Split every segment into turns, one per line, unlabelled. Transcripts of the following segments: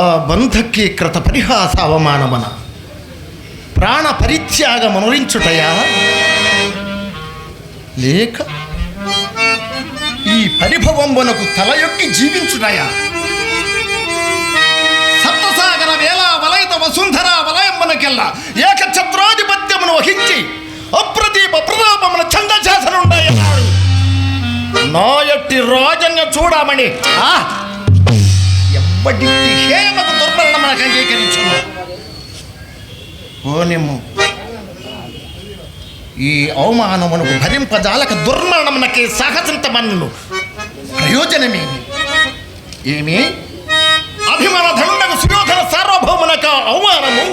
ಆ ಬಂಧಕ್ಕೆ ಕೃತ ಪರಿಹಾಸ ಅವಮಾನಮನ ಪ್ರಾಣ ಪರಿತ್ಯಾಗ ಮನೋರಿಂಚುಟಯ లేక ఈ పరిభవంబునకు తలయొక్కి జీవించుటయా సప్తసాగర వేళ వలయత వసుంధర వలయంబనకెల్లా ఏకఛత్రాధిపత్యమును వహించి అప్రదీప ప్రతాపమున చండశాసనుండయన్నాడు నా యొట్టి రాజన్య చూడమని ఆ ఎప్పటి హేమకు దుర్మరణమునకు అంగీకరించును ఈ అవమానమునకు భరింపజాలక దుర్మరణమునకే సాహసింతమన్ను ప్రయోజనమేమి? ఏమి? అభిమాన ధనుండకు సుయోధన సార్వభౌమునక అవమానము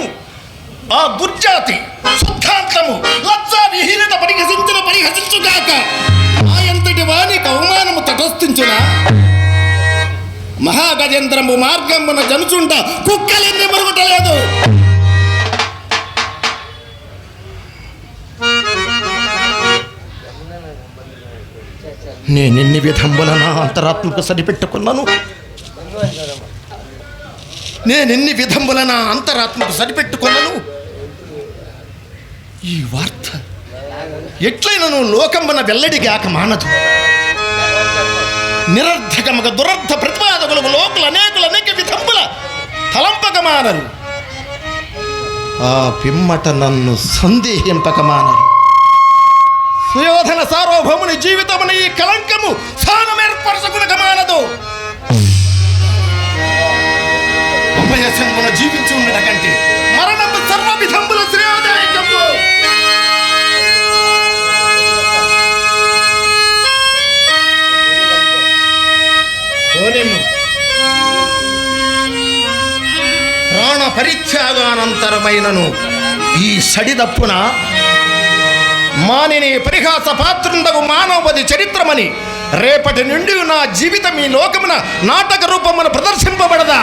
ఆ దుర్జాతి శుద్ధాంతము లజ్జా విహీనత పరిహసించిన పరిహసించుగాక ఆ ఎంతటి వానికి అవమానము తటస్థించునా మహాగజేంద్రము మార్గమున జనుచుంట కుక్కలెన్ని మురుగుటలేదు. నేనెన్ని విధంబుల నా అంతరాత్మకు సరిపెట్టుకున్నాను? నేనెన్ని విధంబుల నా అంతరాత్మకు సరిపెట్టుకున్నాను? ఈ వార్త ఎట్లయినను లోకంబన వెల్లడిగాక మానదు. నిరర్ధకముగా దురర్థ నాలుగు లోకులు అనేకులు అనేక విధంబుల తలంపకమానరు. ఆ పిమ్మట నన్ను సందేహింపకమానరు. సుయోధన సార్వభౌముని జీవితమున ఈ కలంకము సానమేర్పరచుకునక మానదు అభయసంగున జీవించి ఉండట కంటే మరణము సర్వ విధంబుల శ్రేయోదాయకము ప్రాణ పరిత్యాగానంతరమైనను ఈ సడిదప్పున మానిని పరిహాస పాత్రుండగు మానవది చరిత్రమని రేపటి నుండి నా జీవితం ఈ లోకమున నాటక రూపమున ప్రదర్శింపబడదా?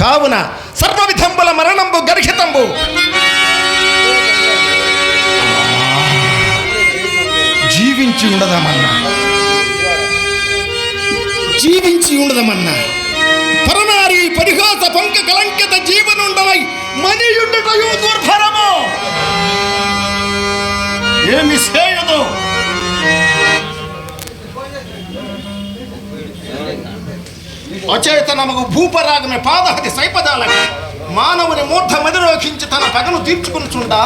కావున సర్వవిధంబుల మరణంబు గర్హితంబు. జీవించి ఉండదామన్నా. జీవించి ఉండదమన్నా. పరనారి పరిహాస పంక కలంకిత జీవనుండవై మనియుండుటయు దుర్భరము. ఏమి చేయదు. అచేతనముకు భూపరాగమే పాదహతి సైపదాల మానవుని మూర్ధ మదిరోకించి తన పగను తీర్చుకునిచుండా.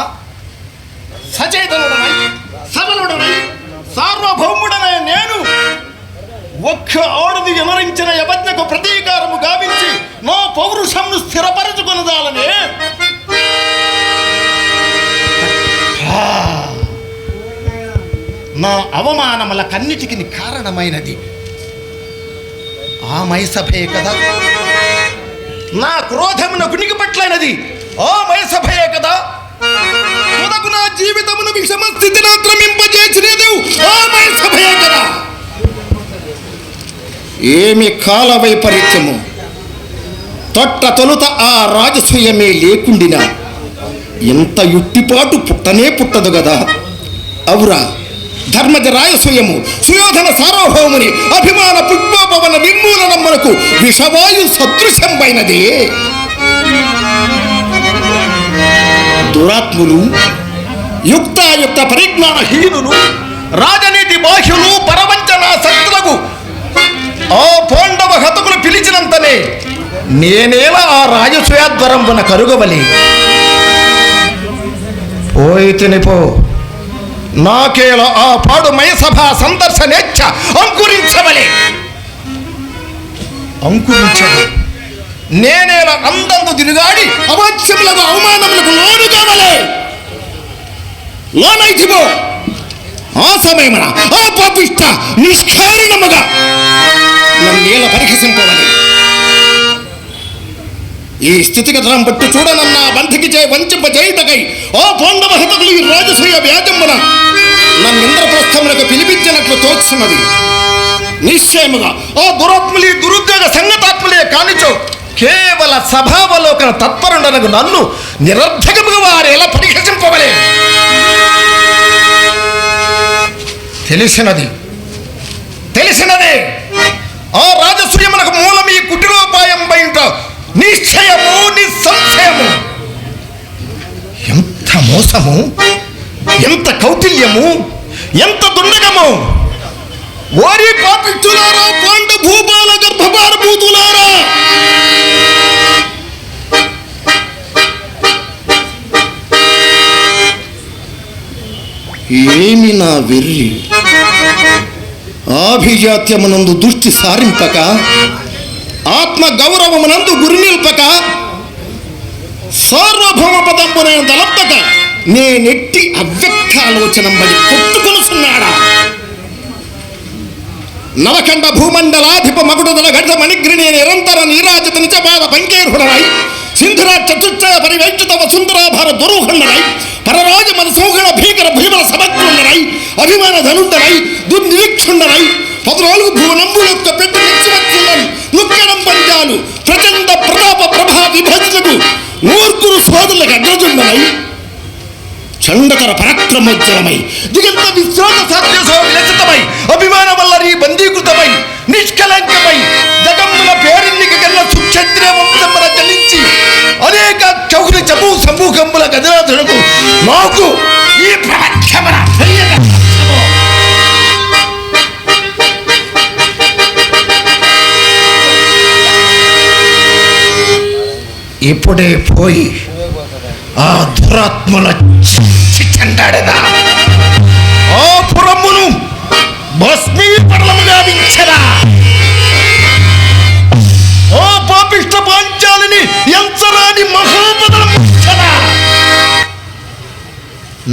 సచేతనుడనై సబలుడనై సార్వభౌముడనే నేను ఒక్క ఆడది వివరించిన యవజ్ఞకు ప్రతీకారము గావించి నా పౌరుషంను స్థిరపరచుకున్నదాలని ఆ, నా అవమానముల కన్నిటికి కారణమైనది. ఆ మైసభయే కదా. నా క్రోధమున గుణికి పట్లైనది ఆ మైసభయే కదా. తుదకు నా జీవితమును విషమ స్థితిని ఆక్రమింపజేసినది ఆ మై ఏమి కాల వైపరీత్యము? తొట్ట తొలుత ఆ రాజసూయమే లేకుండినా ఇంత యుట్టిపాటు పుట్టనే పుట్టదు కదా అవురా ధర్మజ రాయసూయము సుయోధన సార్వభౌముని అభిమాన పుష్పోపవన నిర్మూలనమ్మనకు విషవాయు సదృశంపైనది దురాత్ములు యుక్తాయుక్త పరిజ్ఞానహీనులు రాజనీతి బాహ్యులు పరవంచన శక్తులకు ఆ పోండవ హతకులు పిలిచినంతనే నేనేలా ఆ రాజసూయాద్వరంబున కరుగవలి. పోయి తినిపో. నాకేల ఆ పాడు మయసభ సందర్శనేచ్ఛ అంకురించవలే. అంకురించదు నేనేల అందందు తిరుగాడి అవాచ్యములకు అవమానములకు లోను కావలే లోనైతిపో ఆ సమయమున ఆ పాపిష్ట నిష్కారణముగా నన్నేల పరిహసింపవని. ఈ స్థితిగతులను బట్టి చూడనన్న బంధికి చే వంచింప చేయుటకై ఓ పోండవ హతకులు ఈ రాజసూయ వ్యాజమున నన్నింద్రప్రస్థములకు పిలిపించినట్లు తోచున్నది నిశ్చయముగా ఓ దురాత్ములి దురుద్యోగ సంగతాత్ములే కానిచో కేవల సభావలోకన తత్పరుండనకు నన్ను నిరర్ధకముగా వారు ఎలా పరిహసింపవలే? తెలిసినది. తెలిసినదే. ఆ రాజసూయమునకు మూలం ఈ కుటిరోపాయం బయట నిశ్చయము నిస్సంశయము. ఎంత మోసము ఎంత కౌటిల్యము ఎంత దుండగము. ఓరి పాపిచ్చులారా పాండు భూపాల గర్భపార భూతులారా. ఏమి నా వెర్రి? ఆభిజాత్యమునందు దృష్టి సారింపక ఆత్మ గౌరవమునందు గురి నిల్పక సార్వభౌమ పదంబున దళంపక నేనెట్టి అవ్యక్త ఆలోచనం బడి కొట్టుకొనుచున్నాడా? నవఖండ భూమండలాధిప మగుడుదల ఘట మణిగ్రిని నిరంతర నీరాజిత నిజపాద పంకేర్హుడనై సింధురాజ చతుచ్చయ పరివేక్షిత వసుంధరాభార దురూహండనై పరరాజ మన సౌగణ భీకర భీమల సమగ్రుండరై అభిమాన ధనుండరై దుర్నిరీక్షుండనై పదునాలుగు భువనంబుల యొక్క పెద్ద నిత్యవత్సలం నుక్కడం పంచాలు ప్రచండ ప్రతాప ప్రభా విభజనకు నూర్గురు సోదరులకు అగ్రజుండరై చండతర పరాక్రమోజ్జలమై ఆరాధనకు మాకు ఈ ప్రపంచమున ఇప్పుడే పోయి ఆ దురాత్మల చెండాడదా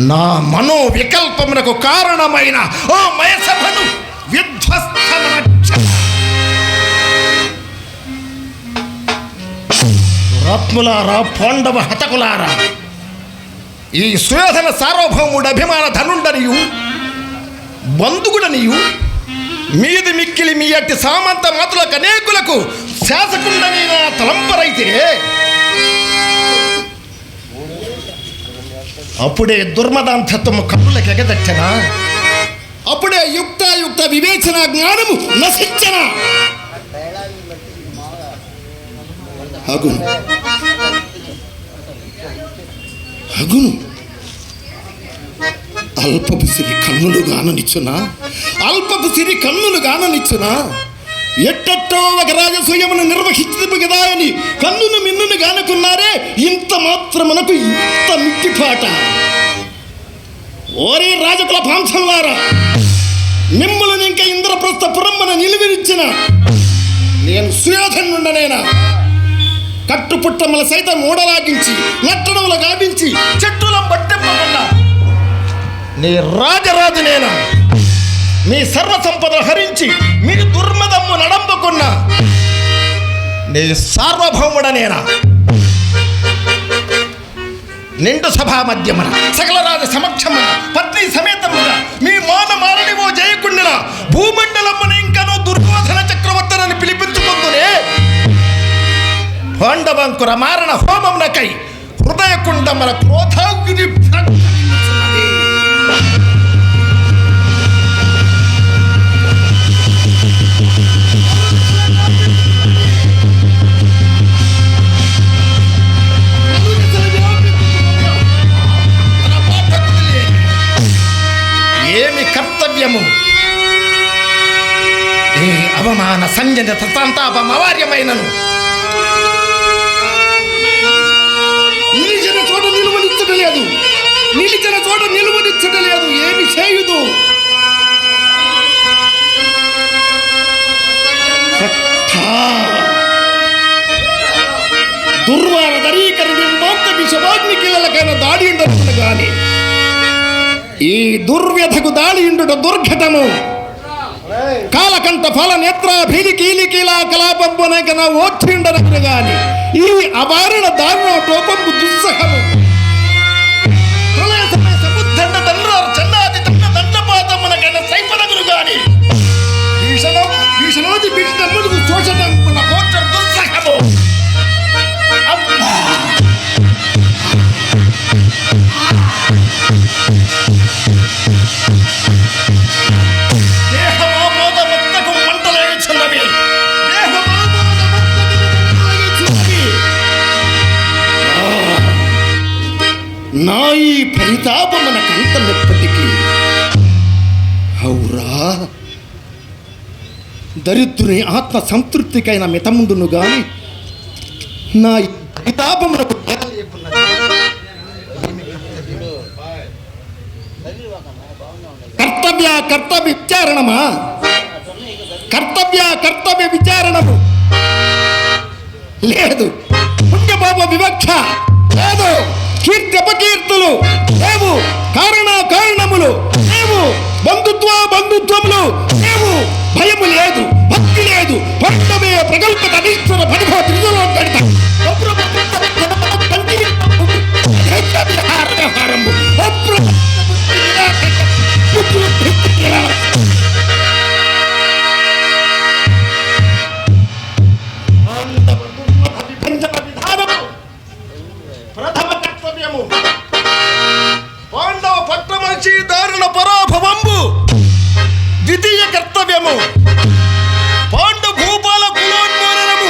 నా మనో వికల్పమునకు కారణమైన ఓ మయసభను రత్ములారా పాండవ హతకులారా ఈ సుయోధన సార్వభౌముడు అభిమాన ధనుండనియు బంధుకుడనియు మీది మిక్కిలి మీ అట్టి సామంత మాతులకు అనేకులకు శాసకుండని నా తలంపరైతే అప్పుడే దుర్మదాంతత్వము కన్నులకు ఎగదట్టనా? అప్పుడే యుక్తాయుక్త వివేచన జ్ఞానము నశించన? అగును అగును అల్పపు సిరి కన్నులు గాననిచ్చునా? అల్పపు సిరి కన్నులు గాననిచ్చునా? ఎట్టట్టో ఒక రాజసూయమును నిర్వహించదు కదా అని కన్నును మిన్నును గానుకున్నారే మాత్రమునకు ఇంత మిట్టిపాట ఓరే రాజకుల పాంసంలారా మిమ్మల్ని ఇంకా ఇంద్రప్రస్థ పురమ్మన నిలువిరిచ్చిన నేను సుయోధనుండనేనా కట్టుపుట్టమ్మల సైతం మూడలాగించి నట్టడముల గావించి చెట్టుల పట్టింపకుండా నీ రాజరాజు నేనా మీ సర్వ సంపదలు హరించి మీ దుర్మదమ్ము నడంపకున్నా నీ సార్వభౌముడనేనా? నిండు సభా మధ్యమున సకల రాజ సమక్షమున పత్ని సమేతమున మీ మాన మారనివో జయకుండిన భూమండలమున ఇంకను దుర్యోధన చక్రవర్తనని పిలిపించుకుందునే. పాండవంకుర మారణ హోమమునకై హృదయ కుండముల క్రోధాగ్ని ఏమి కర్తవ్యము? ఏ అవమాన సంజన సంతాపం అవార్యమైనను. నిలిచిన చోట నిలువనిచ్చటలేదు. నిలిచిన చోట నిలువనిచ్చటలేదు. ఏమి చేయుదు? దుర్వార దరీకర మోక్త విషవాగ్ని వెళ్ళకైన దాడి ఉండకుండా కానీ ఈ దుర్వ్యధకు దాడి ఉండుట దుర్ఘటము. కాలకంట ఫల నేత్ర భీలి కీలి కీలా కలాపంపునకన ఓర్చిండనకును గాని ఈ అవారణ దారుణ టోపంపు దుస్సహము. ప్రళయ నా ఈ పరితాపమునకంత మెప్పటికీ అవురా దరిద్రుని ఆత్మ సంతృప్తికైన మితముండును గాని నా ఈ పరితాపమునకు నేల లేకున్నది. కర్తవ్య కర్తవ్య విచారణమా కర్తవ్య కర్తవ్య విచారణము లేదు పుణ్యపాప వివక్ష లేదు కీర్తి అపకీర్తులు లేవు కారణ కారణములు. లేవు బంధుత్వ బంధుత్వములు. లేవు భయము లేదు భక్తి లేదు పట్టమే ప్రగల్భత కర్తవ్యము పాండవ పట్టమచి దారుణ పరాభవంబు. ద్వితీయ కర్తవ్యము. పాండ భూపాల కులోన్మరణము